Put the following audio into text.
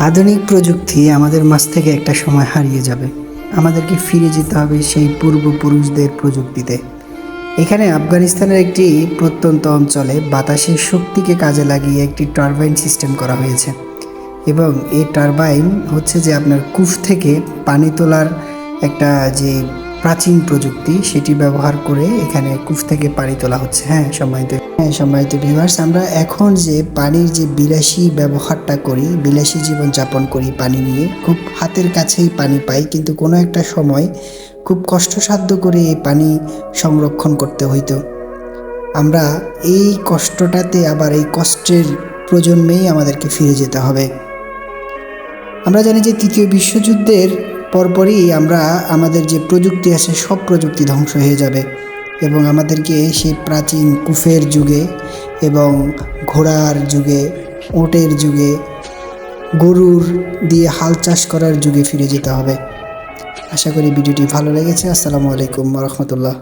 আধুনিক প্রযুক্তি আমাদের মাঝ থেকে একটা সময় হারিয়ে যাবে। আমাদেরকে ফিরে যেতে হবে সেই পূর্বপুরুষদের প্রযুক্তিতে। এখানে আফগানিস্তানের একটি প্রত্যন্ত অঞ্চলে বাতাসের শক্তিকে কাজে লাগিয়ে একটি টারবাইন সিস্টেম করা হয়েছে। এবং এই টারবাইন হচ্ছে যে আপনার কুফ থেকে পানি তোলার একটা যে প্রাচীন প্রযুক্তি, সেটি ব্যবহার করে এখানে কুফ থেকে পানি তোলা হচ্ছে। হ্যাঁ সম্মানিত হ্যাঁ সম্মানিত ভিউয়ার্স আমরা এখন যে পানির যে বিলাসী ব্যবহারটা করি, বিলাসী জীবন যাপন করি পানি নিয়ে, খুব হাতের কাছেই পানি পাই, কিন্তু কোনো একটা সময় খুব কষ্টসাধ্য করে এই পানি সংরক্ষণ করতে হইতো। আমরা এই কষ্টটাতে আবার এই কষ্টের প্রজন্মেই আমাদেরকে ফিরে যেতে হবে। আমরা জানি যে তৃতীয় বিশ্বযুদ্ধের পরপরই আমরা আমাদের যে প্রযুক্তি আছে, সব প্রযুক্তি ধ্বংস হয়ে যাবে এবং আমাদেরকে সেই প্রাচীন কুফের যুগে এবং ঘোড়ার যুগে, ওটের যুগে, গরুর দিয়ে হাল চাষ করার যুগে ফিরে যেতে হবে। আশা করি ভিডিওটি ভালো লেগেছে। আসসালামু আলাইকুম রহমতুল্লাহ।